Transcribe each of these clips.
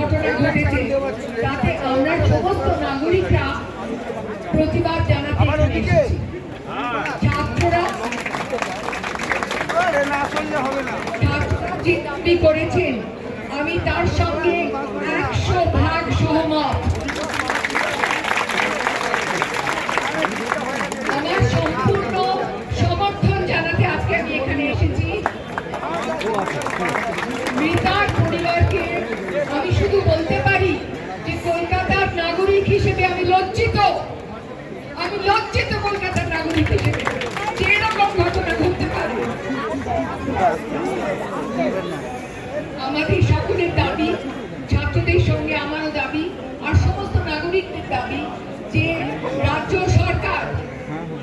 ঘটনা ঘটেছে। তাতে আমরা সমস্ত নাগরিকরা প্রতিবাদ জানাতে ছাত্ররা যে দাবি করেছেন আমি তার সঙ্গে একশো ভাগ সহমত। আমার সম্পূর্ণ সমর্থন জানাতে আজকে আমি এখানে এসেছি। লজ্জিত কলকাতার নাগরিক হিসেবে যে এরকম ঘটনা ঘটতে পারে, আমাদের সকলের দাবি, ছাত্রদের সঙ্গে আমারও দাবি, আর সমস্ত নাগরিকদের দাবি যে রাজ্য সরকার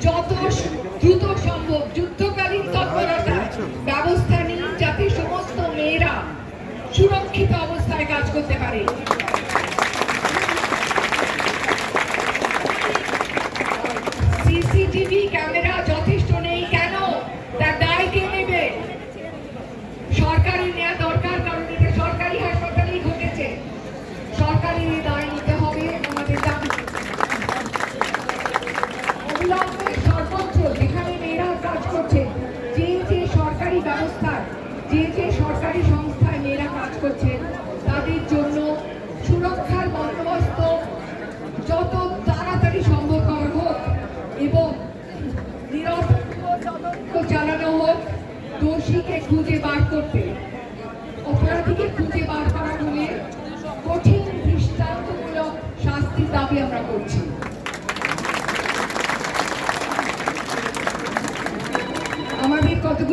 যত দ্রুত সম্ভব যুদ্ধকালীন তৎপরতায় ব্যবস্থা নিন যাতে সমস্ত মেয়েরা সুরক্ষিত অবস্থায় কাজ করতে পারে। Thank you.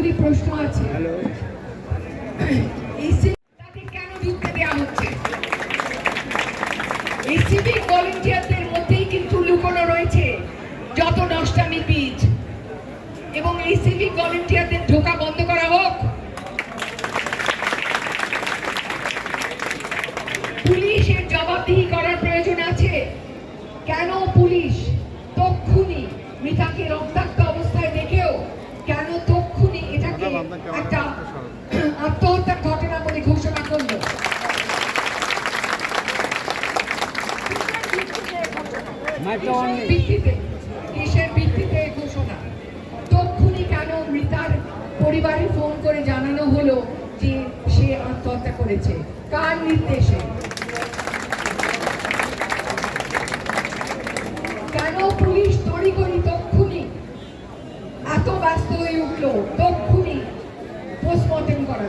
কতগুলি প্রশ্ন আছে। তাকে কেন ঢুকতে দেওয়া হচ্ছে? এই সিভিক ভলেন্টিয়ারদের মধ্যেই কিন্তু লুকোনো রয়েছে যত নষ্টামি বীজ। এবং এই সিভিক ভলেন্টিয়ারদের ঢোকা বন্ধ করা হোক। পুলিশের জবাবদিহি করার প্রয়োজন আছে। কেন পুলিশ তক্ষুনি মৃতাকে রক্তাক্ত অবস্থায় দেখেও কেন তক্ষুনি এটাকে একটা আত্মহত্যার ঘটনা বলে ঘোষণা করল। ভিত্তিতে? কিসের ভিত্তিতে ঘোষণা? তক্ষুনি কেন মৃতার পরিবারে ফোন করে জানানো হলো যে সে আত্মহত্যা করেছে? কার নির্দেশে? কেন পুলিশ তড়িঘড়ি তক্ষুনি এত ব্যস্ত হয়ে উঠল তক্ষুনি পোস্টমর্টেম করার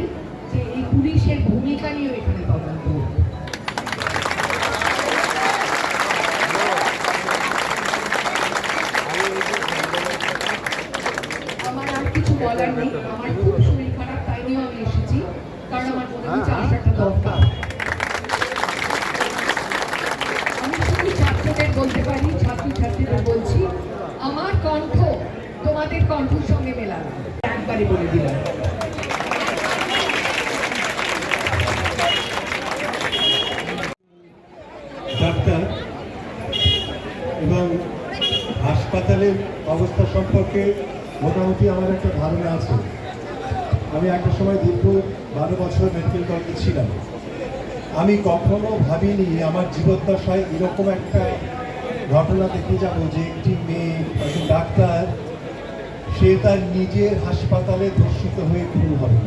একবারে বলে দিলাম। ডাক্তার, এবং হাসপাতালের অবস্থা সম্পর্কে মোটামুটি আমার একটা ধারণা আছে। আমি একটা সময় দীর্ঘ বারো বছর মেডিকেল কলেজে ছিলাম। আমি কখনো ভাবিনি আমার জীবদ্দশায় এরকম একটা ঘটনা দেখে যাব যে একটি মেয়ে, একজন ডাক্তার সে তার নিজের হাসপাতালে ধর্ষিত হয়ে খুন হবে।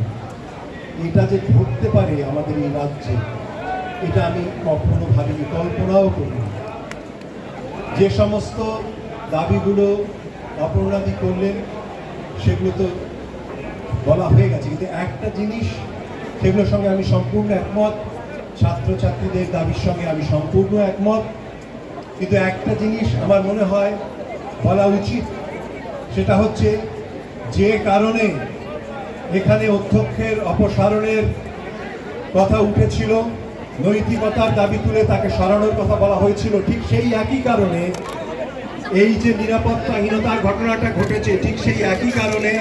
এটা যে ঘটতে পারে আমাদের এই রাজ্যে, এটা আমি কখনো ভাবিনি, কল্পনাও করিনি। যে সমস্ত দাবিগুলো অপরাধী করলেন, সেগুলো তো বলা হয়ে গেছে। কিন্তু একটা জিনিস, সেগুলোর সঙ্গে আমি সম্পূর্ণ একমত, ছাত্রছাত্রীদের দাবির সঙ্গে আমি সম্পূর্ণ একমত। কিন্তু একটা জিনিস আমার মনে হয় বলা উচিত সেটা হচ্ছে যে কারণে এখানে অধ্যক্ষের অপসারণের কথা উঠেছিল, নৈতিকতার দাবি তুলে তাকে সরানোর কথা বলা হয়েছিল, ঠিক সেই একই কারণে এই যে নিরাপত্তাহীনতার ঘটনাটা ঘটেছে, ঠিক সেই একই কারণে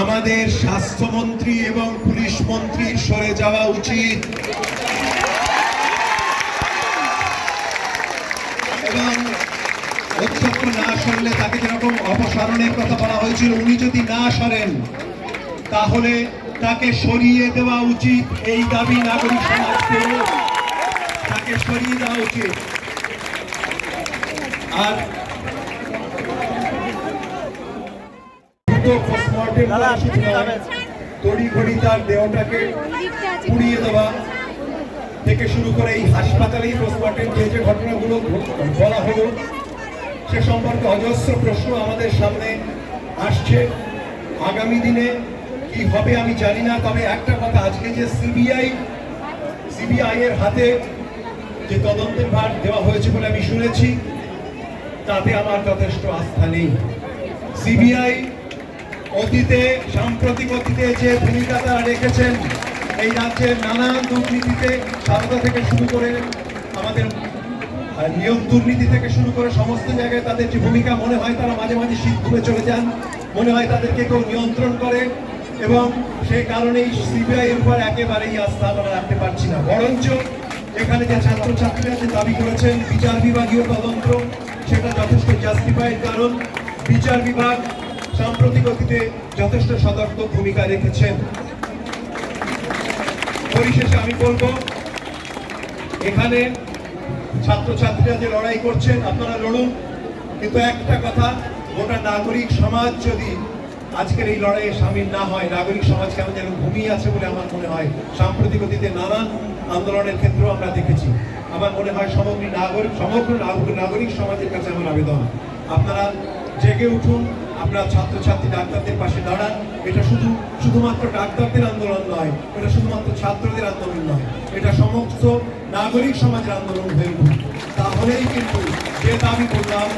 আমাদের স্বাস্থ্যমন্ত্রী এবং পুলিশ মন্ত্রীর সরে যাওয়া উচিত। সরলে তাকে যেরকম অপসারণের কথা বলা হয়েছিল উনি যদি না সরেন তাহলে তাকে সরিয়ে দেওয়া উচিত। এই দাবি নাগরিক সমাজ করল। তাকে সরিয়ে দেওয়া উচিত। আর তড়িঘড়ি তার দেহটাকে পুড়িয়ে দেওয়া থেকে শুরু করে এই হাসপাতালেই পোস্টমর্টেম যে যে ঘটনাগুলো বলা হলো সে সম্পর্কে অজস্র প্রশ্ন আমাদের সামনে আসছে আগামী দিনে। কি হবে আমি জানি না, তবে একটা কথা, আজকে যে সিবিআই সিবিআই এর হাতে যে তদন্তের ভার দেওয়া হয়েছে বলে আমি শুনেছি, তাতে আমার যথেষ্ট আস্থা নেই। সিবিআই অতীতে, সাম্প্রতিক অতীতে যে ভূমিকা তারা রেখেছেন, এই রাজ্যের নানান দুর্নীতিতে সারদা থেকে শুরু করে আমাদের নিয়োগ দুর্নীতি থেকে শুরু করে সমস্ত জায়গায় তাদের যে ভূমিকা, মনে হয় তারা মাঝে মাঝে শীত ঘুরে চলে যান। মনে হয় তাদেরকে কেউ নিয়ন্ত্রণ করে এবং সেই কারণেই সিবিআই এর উপর একেবারেই আস্থা আমরা রাখতে পারছি না। বরঞ্চ এখানে যে ছাত্রছাত্রীরা যে দাবি করেছেন, বিচার বিভাগীয় তদন্ত, সেটা যথেষ্ট জাস্টিফাইড কারণ বিচার বিভাগ সাম্প্রতিক অতীতে যথেষ্ট সতর্ক ভূমিকা রেখেছেন। পরিশেষে আমি বলব, এখানে ছাত্রছাত্রীরা যে লড়াই করছেন, আপনারা লড়ুন। কিন্তু একটা কথা, গোটা নাগরিক সমাজ যদি আজকের এই লড়াইয়ে সামিল না হয়, নাগরিক সমাজ কেমন যেন ঘুমিয়ে আছে বলে আমার মনে হয়। সাম্প্রতিক অতীতে নানান আন্দোলনের ক্ষেত্রেও আমরা দেখেছি। আমার মনে হয় সমগ্র নাগরিক সমগ্র নাগরিক সমাজের কাছে আমার আবেদন। আপনারা জেগে উঠুন, আপনারা ছাত্রছাত্রী ডাক্তারদের পাশে দাঁড়ান। এটা শুধু শুধুমাত্র ডাক্তারদের আন্দোলন নয় এটা শুধুমাত্র ছাত্রদের আন্দোলন নয় এটা সমস্ত নাগরিক সমাজের আন্দোলন হয়ে উঠুন তাহলেই কিন্তু যে দাবি করলাম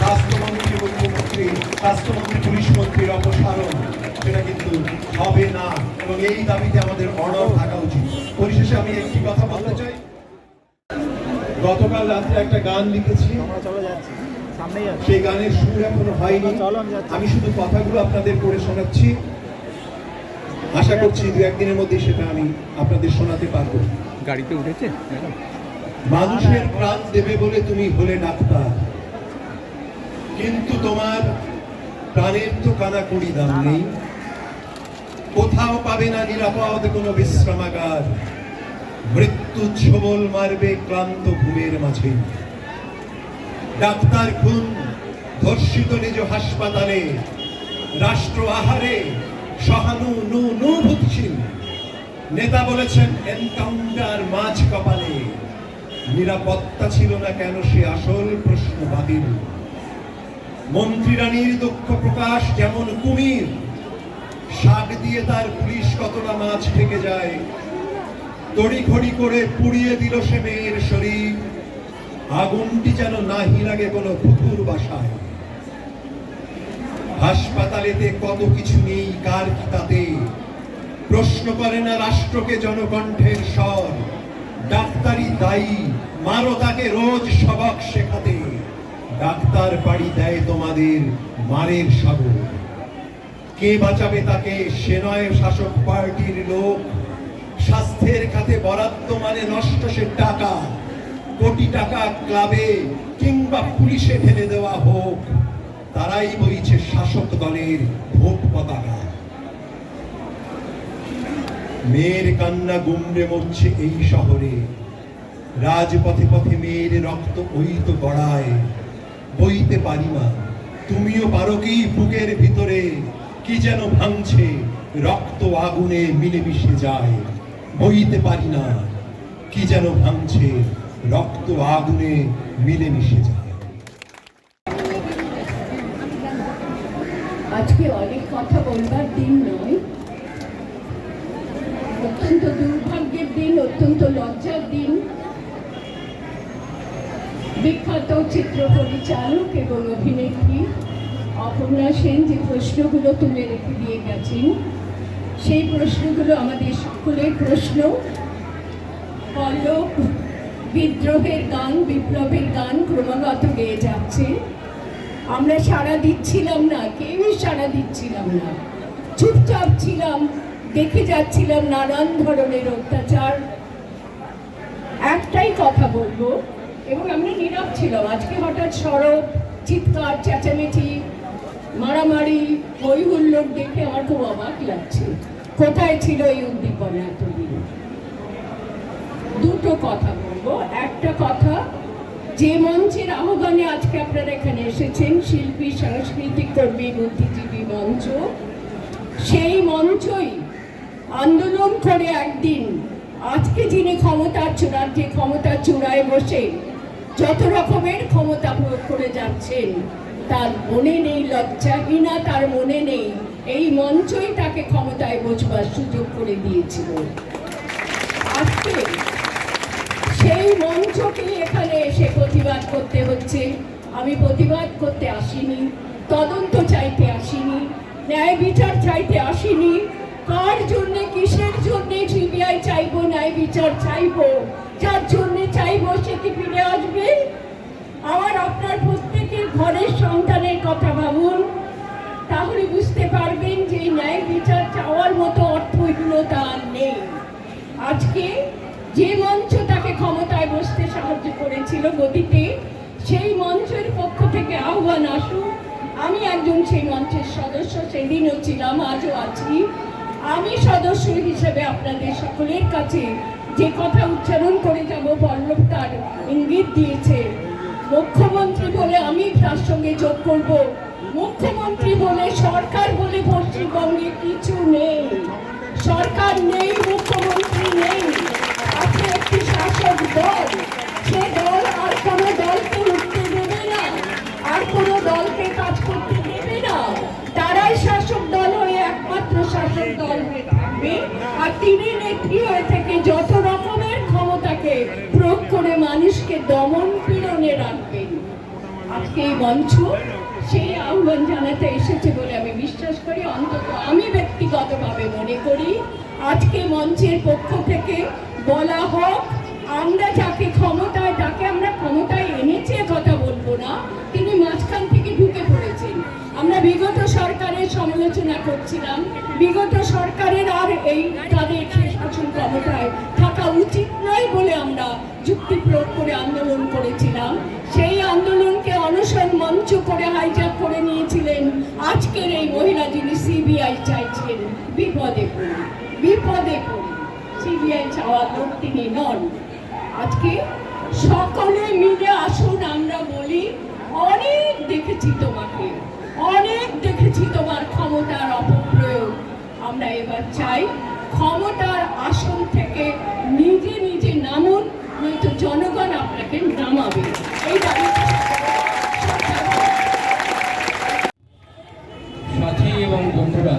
স্বাস্থ্যমন্ত্রী মুখ্যমন্ত্রী স্বাস্থ্যমন্ত্রী পুলিশ মন্ত্রীর অপসারণ সেটা কিন্তু হবে না এবং এই দাবিতে আমাদের অনড় থাকা উচিত। পরিশেষে আমি একটি কথা বলতে চাই। গতকাল রাত্রে একটা গান লিখেছি। আমরা চলে যাচ্ছি। সামনেই সেই গানের সুর এখনও হয়নি। আমি শুধু কথাগুলো আপনাদের পড়ে শোনাচ্ছি। আশা করছি দু একদিনের মধ্যে সেটা আমি আপনাদের শোনাতে পারব। গাড়িতে উঠেছে? মানুষের প্রাণ দেবে বলে তুমি হলে ডাক্তার। কিন্তু তোমার প্রাণের তো কানা কুড়ি দাম নেই। কোথাও পাবে না নিরাপদ কোনো বিশ্রামাগার। মৃত্যু ছবল মারবে ক্লান্ত ঘুমের মাঝে। ডাক্তার খুন ধর্ষিত নিজ হাসপাতালে রাষ্ট্র আহারে সহানু নূভূতিশীল নেতা বলেছেন, এনকাউন্টার মাঝ কপালে নিরাপত্তা ছিল না কেন সে আসল প্রশ্ন বাতিল? মন্ত্রী দুঃখ প্রকাশ, যেমন কুমির। শাক দিয়ে তার পুলিশ কতটা মাছ থেকে যায়। তড়িঘড়ি করে পুড়িয়ে দিল সে মেয়ের শরীর। আগুনটি যেন নাহি লাগে কোনো পুকুর বাসায়। হাসপাতালেতে কত কিছু নেই, কার কি তাতে? প্রশ্ন করে না রাষ্ট্রকে জনকণ্ঠের স্বর। ডাক্তারি দায়ী মারো তাকে রোজ সবক শেখাতে। ডাক্তার বাড়ি দেয় তোমাদের মারের সাগর কে বাঁচাবে তাকে? সে নয় শাসক পার্টির লোক। স্বাস্থ্যের খাতে বরাদ্দ মানে নষ্ট সে টাকা। কোটি টাকা ক্লাবে কিংবা পুলিশে ঢেলে দেওয়া হোক। তারাই বইছে শাসক দলের ভোট পতাকা। মেয়ের কান্না গুমড়ে মরছে এই শহরে। রাজপথে পথে মেয়ের রক্ত ওই তো গড়ায়। বইতে পারি না তুমিও পারো কি বুকের ভিতরে? কি যেন ভাঙছে, রক্ত আগুনে মিলেমিশে যায়। বইতে পারি না, কি যেন ভাঙছে, রক্ত আগুনে মিলেমিশে যায়। আজকে অনেক কথা বলবার দিন নয়। অত্যন্ত দুর্ভাগ্যের দিন, অত্যন্ত লজ্জার দিন। বিখ্যাত চিত্র পরিচালক এবং অভিনেত্রী অপর্ণা সেন যে প্রশ্নগুলো তুলে রেখে দিয়ে গেছেন, সেই প্রশ্নগুলো আমাদের সকলের প্রশ্ন। পল্লব বিদ্রোহের গান, বিপ্লবের গান ক্রমাগত গেয়ে যাচ্ছে। আমরা সাড়া দিচ্ছিলাম না, কেউই সাড়া দিচ্ছিলাম না। চুপচাপ ছিলাম, দেখে যাচ্ছিলাম নানান ধরনের অত্যাচার। একটাই কথা বলব, এবং আমরা নীরব ছিলাম। আজকে হঠাৎ সড়ক চিৎকার, চেঁচামেচি, মারামারি হই হুল্লোড় দেখে আমার খুব অবাক লাগছে। কোথায় ছিল এই উদ্দীপনা এতদিন? দুটো কথা বলব। একটা কথা যে মঞ্চের আহ্বানে আজকে আপনারা এখানে এসেছেন, শিল্পী, সাংস্কৃতিক কর্মী, বুদ্ধিজীবী মঞ্চ। সেই মঞ্চই আন্দোলন করে একদিন আজকে যিনি ক্ষমতার চূড়ার যে ক্ষমতার চূড়ায় বসে যত রকমের ক্ষমতা প্রয়োগ করে যাচ্ছেন, তার মনে নেই লজ্জাহীনা তার মনে নেই, এই মঞ্চই তাকে ক্ষমতায় বসবার সুযোগ করে দিয়েছিল। আজকে সেই মঞ্চকে এখানে এসে প্রতিবাদ করতে হচ্ছে। আমি প্রতিবাদ করতে আসিনি, তদন্ত চাইতে আসিনি, ন্যায় বিচার চাইতে আসিনি। কার জন্য, কিসের জন্য সিবিআই চাইব, ন্যায় বিচার চাইব? যার জন্য চাইব সে কি ফিরে আসবে? আমার আপনার প্রত্যেকের ঘরের সন্তানের কথা ভাবুন। তাহলে বুঝতে পারবেন যে ন্যায় বিচার চাওয়ার মতো অর্থহীনতা নেই। আজকে যে মঞ্চ তাকে ক্ষমতায় বসতে করেছিল গতিতে সেই মঞ্চের পক্ষ থেকে আহ্বান আসুক। আমি একজন সেই মঞ্চের সদস্য, সেদিনও ছিলাম, আজও আছি। আমি সদস্য হিসেবে আপনাদের সকলের কাছে যে কথা উচ্চারণ করে যাব, পল্লব তার ইঙ্গিত দিয়েছে। মুখ্যমন্ত্রী বলে আমি তার সঙ্গে যোগ করব। মুখ্যমন্ত্রী বলে সরকার বলে পশ্চিমবঙ্গে কিছু নেই। সরকার নেই, মুখ্যমন্ত্রী নেই। একটি শাসক দল। দলকে কাজ করতে না। তারাই শাসক দল হয়ে একমাত্র শাসক দল হয়ে থাকবে। আর তিনি নেত্রী হয়ে থেকে যত রকমের ক্ষমতাকে প্রয়োগ করে মানুষকে দমন পীড়নে আজকে এই মঞ্চ সেই আহ্বান জানাতে এসেছে বলে আমি বিশ্বাস করি। অন্তত আমি ব্যক্তিগতভাবে মনে করি, আজকে মঞ্চের পক্ষ থেকে বলা হোক, আমরা যাকে ক্ষমতায় তাকে আমরা ক্ষমতায় এনেছি কথা তিনি মাঝখান থেকে ঢুকে পড়েছেন। আমরা বিগত সরকারের সমালোচনা করছিলাম। বিগত সরকারের আর এই তাদের শাসন ক্ষমতায় থাকা উচিত নয় বলে আমরা যুক্তি প্রয়োগ করে আন্দোলন করেছিলাম। সেই আন্দোলনকে অনশন মঞ্চ করে হাইজ্যাক করে নিয়েছিলেন আজকের এই মহিলা যিনি সিবিআই চাইছেন। বিপদে পড়ি বিপদে পড়ি সিবিআই চাওয়ার লোক তিনি নন। আজকে সকলে মিলে আসুন, আমরা বলি, অনেক দেখেছি তোমাকে, অনেক দেখেছি তোমার ক্ষমতার অপপ্রয়োগ। আমরা এবার চাই ক্ষমতার আসন থেকে নিজে নিজে নামুন, নয়তো জনগণ আপনাকে নামাবে। এই এবং বন্ধুরা,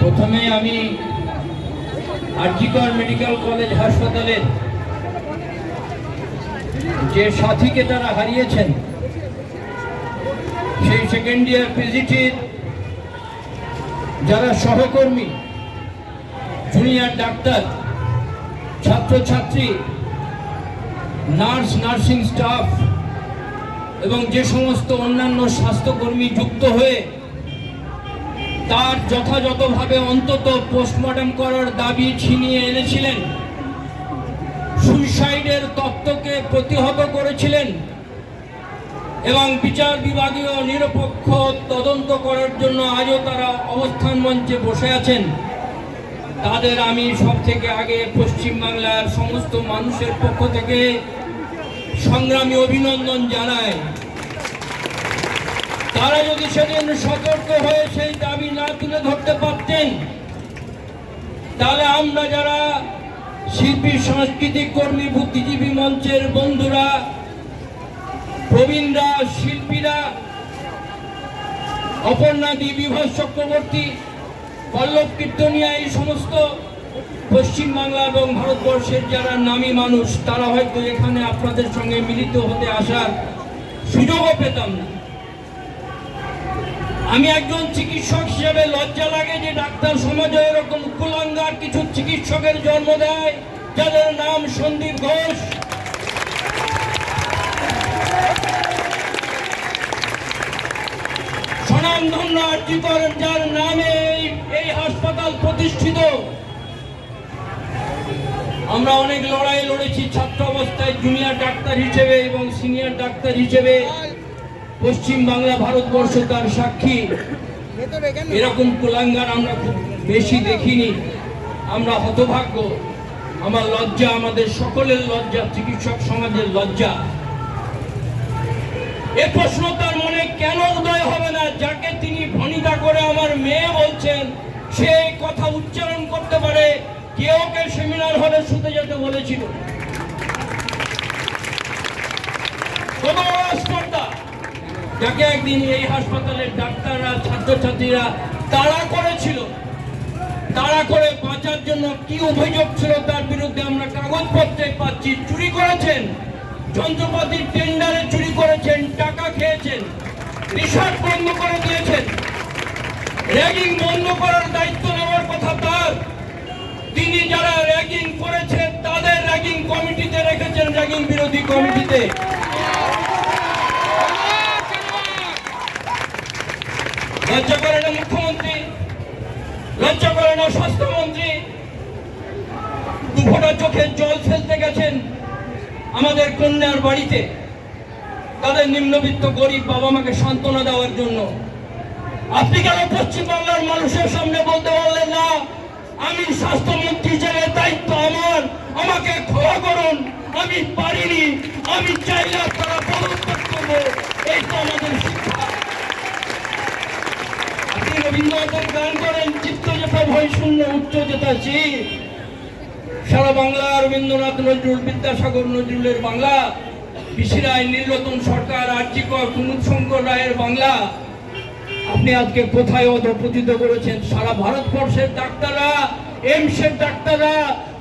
প্রথমে আমি আরজিকর মেডিকেল কলেজ হাসপাতালের যে সাথীকে তারা হারিয়েছেন, সেই সেকেন্ড ইয়ার পিজিটির যারা সহকর্মী জুনিয়র ডাক্তার, ছাত্রছাত্রী নার্স নার্সিং স্টাফ এবং যে সমস্ত অন্যান্য স্বাস্থ্যকর্মী যুক্ত হয়ে তার যথাযথভাবে অন্তত পোস্টমর্টম করার দাবি ছিনিয়ে এনেছিলেন। সুইসাইডের তত্ত্বকে প্রতিহত করেছিলেন এবং বিচার বিভাগীয় নিরপেক্ষ তদন্ত করার জন্য আজও তারা অবস্থান মঞ্চে বসে আছেন। তাদের আমি সব থেকে আগে পশ্চিমবাংলার সমস্ত মানুষের পক্ষ থেকে সংগ্রামী অভিনন্দন জানাই। তারা যদি সেদিন সতর্ক হয়ে সেই দাবি না তুলে ধরতে পারতেন, তাহলে আমরা যারা শিল্পী, সাংস্কৃতিক কর্মী, বুদ্ধিজীবী মঞ্চের বন্ধুরা, প্রবীণরা, শিল্পীরা অপর্ণাদি বিভাস চক্রবর্তী, পল্লব কীর্তনিয়া, এই সমস্ত পশ্চিমবাংলা এবং ভারতবর্ষের যারা নামী মানুষ, তারা হয়তো এখানে আপনাদের সঙ্গে মিলিত হতে আসার সুযোগও পেতাম না। আমি একজন চিকিৎসক হিসেবে লজ্জা লাগে যে ডাক্তার সমাজে এরকম কুলাঙ্গার কিছু চিকিৎসকের জন্ম দেয়, যাদের নাম সন্দীপ ঘোষ। স্বনামধন্য আর্জি করেন, যার নামে এই এই হাসপাতাল প্রতিষ্ঠিত। আমরা অনেক লড়াই লড়েছি, ছাত্র অবস্থায় জুনিয়র ডাক্তার হিসেবে এবং সিনিয়র ডাক্তার হিসেবে। পশ্চিম বাংলা ভারতবর্ষ তার সাক্ষী। এরকম কুলাঙ্গার আমরা খুব বেশি দেখিনি। আমরা হতভাগ্য। আমার লজ্জা আমাদের সকলের লজ্জা চিকিৎসক সমাজের লজ্জা। এ প্রশ্ন তার মনে কেন উদয় হবে না? যাকে তিনি ভনিতা করে আমার মেয়ে বলছেন সে কথা উচ্চারণ করতে পারে। কেউ কে ওকে সেমিনার হলে শুতে যেতে বলেছিল। যাকে একদিন এই হাসপাতালের ডাক্তাররা, ছাত্রছাত্রীরা তাড়া করেছিল। তাড়া করে বাঁচার জন্য কি অভিযোগ ছিল তার বিরুদ্ধে আমরা কাগজপত্রে পাচ্ছি, চুরি করেছেন। যন্ত্রপাতির টেন্ডারে চুরি করেছেন, টাকা খেয়েছেন, রিসার্চ বন্ধ করে দিয়েছেন। র্যাগিং বন্ধ করার দায়িত্ব নেওয়ার কথা তার। তিনি যারা র্যাগিং করেছেন তাদের র্যাগিং কমিটিতে রেখেছেন, র্যাগিং বিরোধী কমিটিতে। লজ্জা করে না মুখ্যমন্ত্রী? লজ্জা করে না স্বাস্থ্যমন্ত্রী? দুফোটা চোখের জল ফেলতে গেছেন আমাদের কন্যার বাড়িতে। তাদের নিম্নবিত্ত গরিব বাবা মাকে সান্ত্বনা দেওয়ার জন্য। আপনি কেন পশ্চিম বাংলার মানুষের সামনে বলতে পারলেন না? আমি স্বাস্থ্যমন্ত্রী হিসেবে দায়িত্ব আমার। আমাকে ক্ষমা করুন। আমি পারিনি। আমি চাইলে আপনারা পদত্যাগ করব। এই তো আমাদের শিক্ষা। রবীন্দ্রনাথের গান করেন চিত্ত যেথা ভয় শূন্য উচ্চ চির সারা বাংলা, রবীন্দ্রনাথ নজরুল বিদ্যাসাগর নজরুলের বাংলা। পিসি রায় নীলরতন সরকার আর্যিকর কুমুদ শঙ্কর রায়ের বাংলা। আপনি আজকে কোথায় অধপতিত করেছেন? সারা ভারতবর্ষের ডাক্তাররা, এমসের ডাক্তাররা,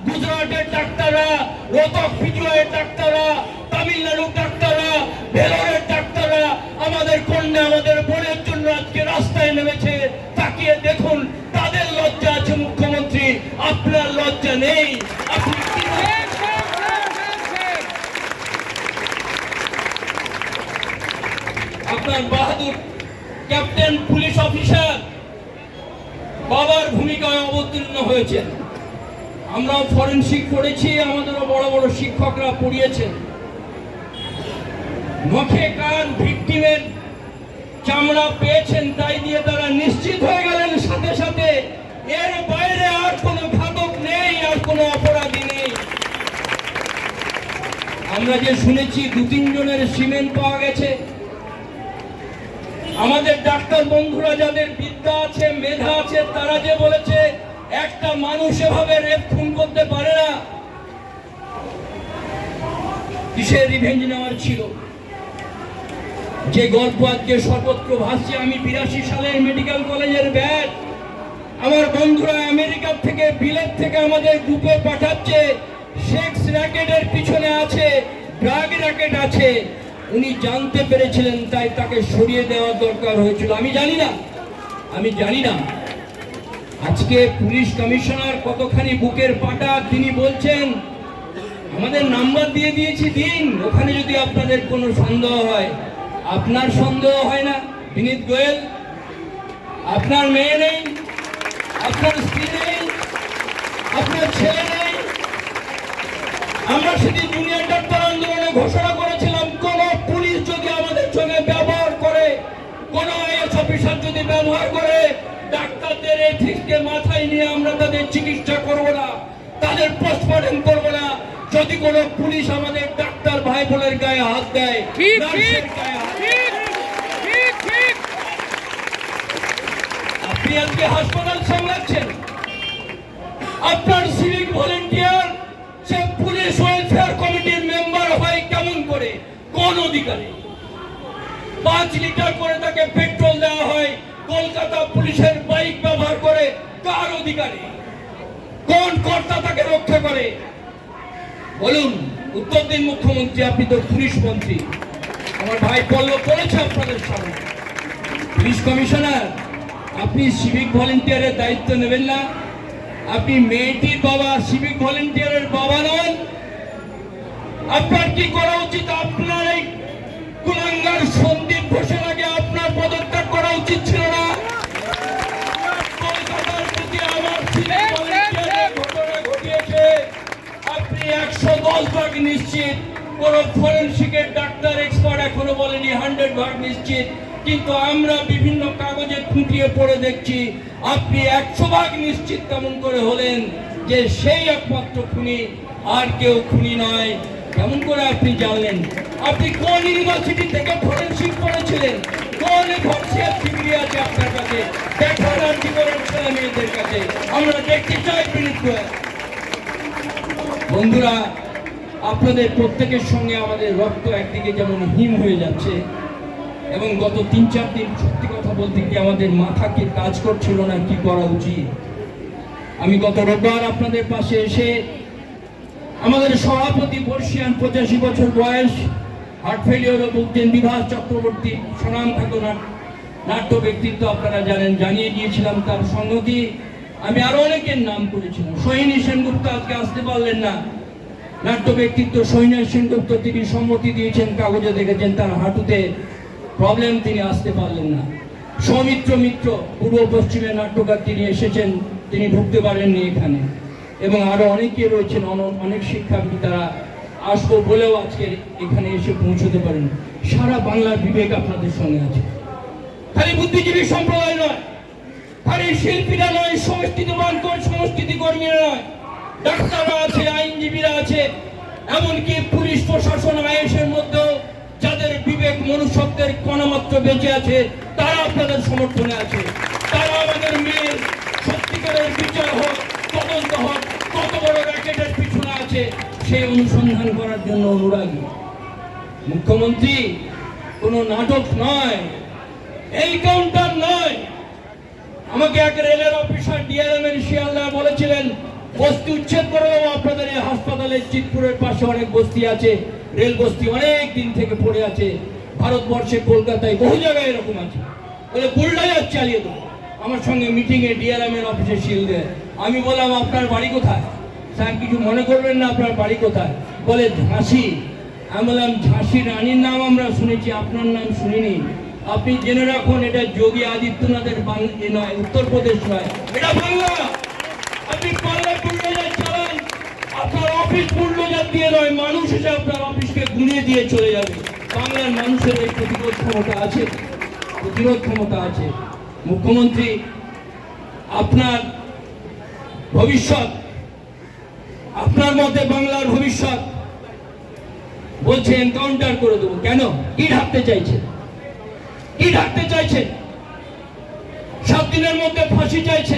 গুজরাটের ডাক্তাররা, রোতক নেই। আপনি আপনার বাহাদুর, ক্যাপ্টেন পুলিশ অফিসার, বাবার ভূমিকায় অবতীর্ণ হয়েছেন। আমরাও ফরেনসিক পড়েছি আমাদেরও বড় বড় শিক্ষকরা পড়িয়েছেন। নখে কান ভিকটিমের চামড়া পেয়েছেন, তাই দিয়ে তারা নিশ্চিত হয়ে গেলেন। সাথে সাথে এর কোনো অপরাধী নেই। আমরা যে শুনেছি দু তিনজনের সিমেন্ট পাওয়া গেছে। আমাদের ডাক্তার বন্ধুরা যাদের বিদ্যা আছে, মেধা আছে, তারা যে বলেছে, একটা মানুষ এভাবে রেপ খুন করতে পারে না। কিসের রিভেঞ্জ নেওয়ার ছিল? যে গল্প আজকে সর্বত্র ভাসছে আমি বিরাশি সালের মেডিকেল কলেজের ব্যাচ। আমার বন্ধুরা আমেরিকার থেকে বিলেত থেকে আমাদের গ্রুপে পাঠাচ্ছে। সেক্স র্যাকেটের পিছনে আছে, ড্রাগ র্যাকেট আছে। উনি জানতে পেরেছিলেন, তাই তাকে সরিয়ে দেওয়ার দরকার হয়েছিল। আমি জানি না, আমি জানি না। আজকে পুলিশ কমিশনার কতখানি বুকের পাটা, তিনি বলছেন, আমাদের নাম্বার দিয়ে দিয়েছি দিন, ওখানে যদি আপনাদের কোনো সন্দেহ হয়। আপনার সন্দেহ হয় না, বিনীত গোয়েল? আপনার মেয়ে নেই? আপনার স্ত্রী নেই আপনার ছেলে নেই আমরা সেদিন জুনিয়র ডাক্তার আন্দোলনে ঘোষণা করেছিলাম কোন পুলিশ যদি আমাদের সঙ্গে ব্যবহার করে কোন আইএস অফিসার যদি ব্যবহার করে ডাক্তারদের এথিক্সকে মাথায় নিয়ে আমরা তাদের চিকিৎসা করব না তাদের পোস্টমর্টম করব না। যদি কোনো পুলিশ আমাদের ডাক্তার ভাই বোনের গায়ে হাত দেয়। আপনি আজকে হাসপাতাল আপনার সিভিক ভলেন্টিয়ার সে পুলিশ ওয়েলফেয়ার কমিটির মেম্বার হয় কেমন করে? কোন অধিকারে? পাঁচ লিটার করে তাকে পেট্রোল দেওয়া হয়, কলকাতা পুলিশের বাইক ব্যবহার করে, কার অধিকারে? কোন কর্তা তাকে রক্ষা করে? বলুন, উত্তর দিন মুখ্যমন্ত্রী, আপনি তো পুলিশ মন্ত্রী। আমার ভাই পল্লব বলেছে আপনাদের সামনে। পুলিশ কমিশনার, আপনি সিভিক ভলেন্টিয়ারের দায়িত্ব নেবেন না। আপনি মেয়েটির বাবা সিভিক ভলেন্টিয়ারের বাবা নন। আপনার কি করা উচিত? আপনার এই কুলাঙ্গার সন্দীপ ঘোষের আগে আপনার পদত্যাগ করা উচিত ছিল না। নিশ্চিত, কোন ফরেন্সিকের ডাক্তার এক্সপার্ট এখনও বলেনি হান্ড্রেড ভাগ নিশ্চিত। কিন্তু আমরা বিভিন্ন কাগজে খুঁটিয়ে পড়ে দেখছি, আপনি একশো ভাগ নিশ্চিত কেমন করে হলেন যে সেই একমাত্র খুনি আর কেউ খুনি নয়। কেমন করে আপনি জানলেন? আপনি কোন ইউনিভার্সিটি থেকে ফরেন্সিক করেছিলেন কোন ভার্সিয়ার ডিগ্রি আছে আপনার কাছে? দেখান জীবনের ছেলে মেয়েদের কাছে। আমরা দেখতে চাই বিনীত বন্ধুরা, আপনাদের প্রত্যেকের সঙ্গে আমাদের রক্ত একদিকে যেমন হিম হয়ে যাচ্ছে এবং গত তিন, চার দিন সত্যি কথা বলতে কি আমাদের মাথা কি কাজ করছিল না, কি করা উচিত? আমি গত রোববার আপনাদের পাশে এসে আমাদের সভাপতি বর্ষিয়ান পঁচাশি বছর বয়স হার্ট ফেলিওরে ভুগছেন বিভাস চক্রবর্তী, সুনাম ঠাকুর নাট্য ব্যক্তিত্ব আপনারা জানেন, জানিয়ে দিয়েছিলাম তার সংগতি আমি আরও অনেকের নাম করেছিলাম। সোহিনী সেনগুপ্ত আজকে আসতে পারলেন না। নাট্য ব্যক্তিত্ব সোহিনী সেনগুপ্ত তিনি সম্মতি দিয়েছেন, কাগজে দেখেছেন তার হাঁটুতে। প্রবলেম তিনি আসতে পারলেন না। সৌমিত্র মিত্র পূর্ব পশ্চিমে নাট্যকার তিনি এসেছেন, তিনি ঢুকতে পারেননি এখানে। এবং আরও অনেকে রয়েছেন, অন- অনেক শিক্ষাবিদ তারা আসব বলেও আজকে এখানে এসে পৌঁছতে পারেন। সারা বাংলার বিবেক আপনাদের সঙ্গে আছে। খালি বুদ্ধিজীবী সম্প্রদায় নয়, খালি শিল্পীরা নয় সংস্কৃতিবান কর সংস্কৃতি কর্মীরা নয়। ডাক্তাররা আছে, আইনজীবীরা আছে, এমনকি পুলিশ প্রশাসন, আইএসের মধ্যেও যাদের বিবেক মনুষ্যত্বের কণামাত্র বেঁচে আছে, তারা আপনাদের সমর্থনে আছে। তারা আমাদের মেয়ের সত্যিকারের বিচার হোক, তদন্ত হোক, কত বড় র্যাকেটের পিছনে আছে, সেই অনুসন্ধান করার জন্য অনুরাগী। মুখ্যমন্ত্রী, কোনো নাটক নয় এনকাউন্টার নয়। আমাকে এক রেলের অফিসার ডিআরএম এর শিয়ালদা বলেছিলেন, বস্তি উচ্ছেদ করে দেবো, আপনাদের এই হাসপাতালে চিতপুরের পাশে অনেক বস্তি আছে। রেল বস্তি অনেক দিন থেকে পড়ে আছে। ভারতবর্ষে কলকাতায় বহু জায়গায় এরকম আছে। বলে বুলডাজার চালিয়ে দেবো। আমার সঙ্গে মিটিং এ ডিআরএম এর অফিসে শিলদে আমি বললাম, আপনার বাড়ি কোথায়? স্যার, কিছু মনে করবেন না, আপনার বাড়ি কোথায়? বলে, ঝাঁসি। আমি বললাম, ঝাঁসি রানীর নাম আমরা শুনেছি, আপনার নাম শুনিনি। আপনি জেনে রাখুন, এটা যোগী আদিত্যনাথের বাং- এ নয়, উত্তরপ্রদেশ নয়, এটা বাংলা। অফিস বুল্ডোজার দিয়ে নয় মানুষ এসে আপনার অফিসকে গুনিয়ে দিয়ে চলে যাবে। বাংলার মানুষের এই প্রতিরোধ ক্ষমতা আছে। প্রতিরোধ ক্ষমতা আছে। মুখ্যমন্ত্রী, আপনার ভবিষ্যৎ, আপনার মতে বাংলার ভবিষ্যৎ বলছে এনকাউন্টার করে দেবো। কেন? কি ঢাকতে চাইছে? কি ঢাকতে চাইছে? সাত দিনের মধ্যে ফাঁসি চাইছে।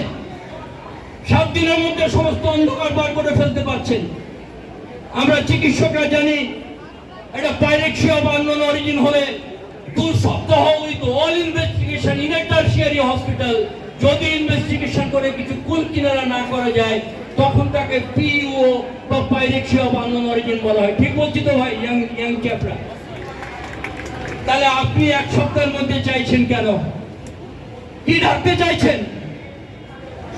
সাত দিনের মধ্যে সমস্ত অন্ধকার বার করে ফেলতে পারছেন। আমরা চিকিৎসকরা জানি এটা পাইরেক্সিয়া বা অন্য অরিজিন হলে দু সপ্তাহ with all investigation in tertiary hospital যদি ইনভেস্টিগেশন করে কিছু কুল কিনারা না করা যায়, তখন তাকে পিইও বা পাইরেক্সিয়া বা অন্য অরিজিন বলা হয়। ঠিক বলছি তো ভাই ইয়াং ইয়াং চ্যাপরা তাহলে আপনি এক সপ্তাহের মধ্যে চাইছেন কেন? কি ঢাকতে চাইছেন?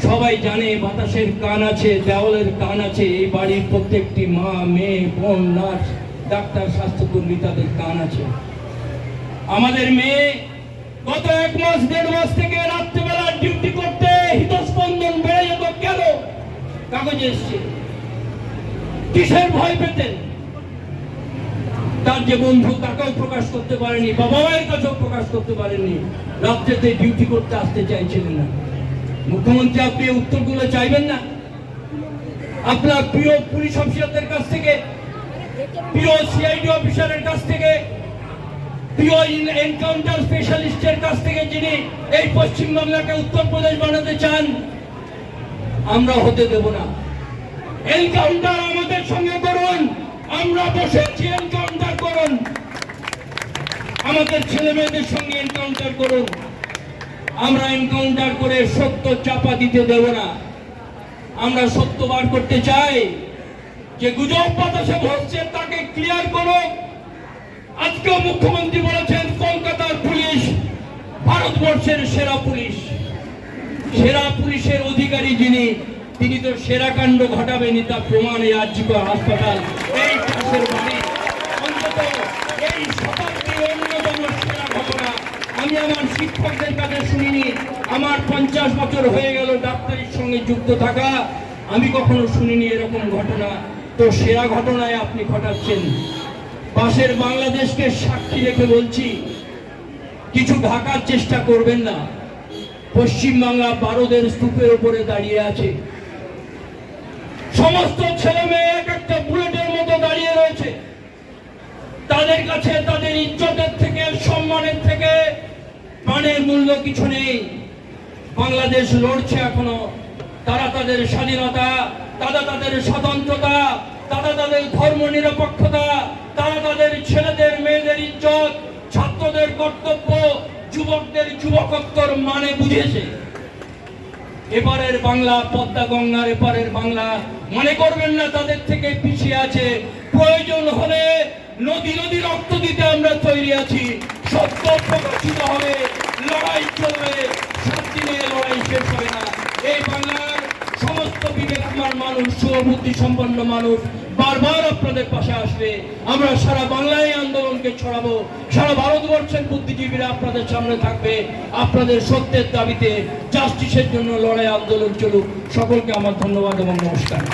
সবাই জানে বাতাসের কান আছে, দেওয়ালের কান আছে, এই বাড়ির প্রত্যেকটি মা, মেয়ে, বোন, নার্স, ডাক্তার, স্বাস্থ্যকর্মী, তাদের কান আছে। আমাদের মেয়ে গত এক মাস, দেড় মাস থেকে রাত্রিবেলা ডিউটি করতে হৃদস্পন্দন বেড়ে যেত কেন? কাগজে এসছে। কিসের ভয় পেতেন তার যে বন্ধু তাকেও প্রকাশ করতে পারেনি বাবা মায়ের কাছেও প্রকাশ করতে পারেনি রাত্রেতে ডিউটি করতে আসতে চাইছিলেন না। মুখ্যমন্ত্রী, আপনি উত্তরগুলো চাইবেন না? আপনার প্রিয় পুলিশ অফিসারদের কাছ থেকে, প্রিয় সিআইডি অফিসারের কাছ থেকে এনকাউন্টার স্পেশালিস্টের কাছ থেকে যিনি এই পশ্চিমবাংলাকে উত্তরপ্রদেশ বানাতে চান, আমরা হতে দেব না। এনকাউন্টার আমাদের সঙ্গে করুন, আমরা বসেছি এনকাউন্টার করুন। আমাদের ছেলে মেয়েদের সঙ্গে এনকাউন্টার করুন। আমরা এনকাউন্টার করে সত্য চাপা দিতে দেব না। আমরা সত্য বার করতে চাই যে গুজব বাতাসে ভরছে, তাকে ক্লিয়ার করুক আজকে মুখ্যমন্ত্রী বলেছেন, কলকাতার পুলিশ, ভারতবর্ষের সেরা পুলিশ। সেরা পুলিশের অধিকারী যিনি, তিনি তো সেরা কাণ্ড ঘটাবেনি তা প্রমাণে আজীব হাসপাতাল এই চাষের বাড়ি অন্তত এই শতাব্দীর অন্যতম সেরা ঘটনা আমি আমার শিক্ষকদের কাছে শুনিনি। আমার পঞ্চাশ বছর হয়ে গেল ডাক্তারির সঙ্গে যুক্ত থাকা। আমি কখনো শুনিনি এরকম ঘটনা। তো সেরা ঘটনায় আপনি ঘটাচ্ছেন। পাশের বাংলাদেশকে সাক্ষী রেখে বলছি, কিছু ঢাকার চেষ্টা করবেন না। পশ্চিমবাংলা ভারতের স্তূপের উপরে দাঁড়িয়ে আছে। সমস্ত ছেলে মেয়ে এক একটা বুলেটের মতো দাঁড়িয়ে রয়েছে। তাদের কাছে তাদের ইজ্জতের থেকে, সম্মানের থেকে প্রাণের মূল্য কিছু নেই। বাংলাদেশ লড়ছে এখনও। তারা তাদের স্বাধীনতা, তারা তাদের স্বতন্ত্রতা, তারা তাদের ধর্ম নিরপেক্ষতা, তারা তাদের ছেলেদের, মেয়েদের ইজ্জত, ছাত্রদের কর্তব্য, যুবকদের যুবকত্বর মানে বুঝেছে। এপারের বাংলা, পদ্মা গঙ্গার এপারের বাংলা, মনে করবেন না তাদের থেকে পিছিয়ে আছে। প্রয়োজন হলে নদী নদী রক্ত দিতে আমরা তৈরি আছি। সত্য প্রকাশিত হবে। লড়াই চলবে। দিনে লড়াই শেষ হবে না। এই বাংলার সমস্ত বিবেকমান মানুষ সুবুদ্ধি সম্পন্ন মানুষ, বারবার আপনাদের পাশে আসবে। আমরা সারা বাংলায় আন্দোলনকে ছড়াবো। সারা ভারতবর্ষের বুদ্ধিজীবীরা আপনাদের সামনে থাকবে। আপনাদের সত্যের দাবিতে জাস্টিসের জন্য লড়াই আন্দোলন চলুক। সকলকে আমার ধন্যবাদ এবং নমস্কার।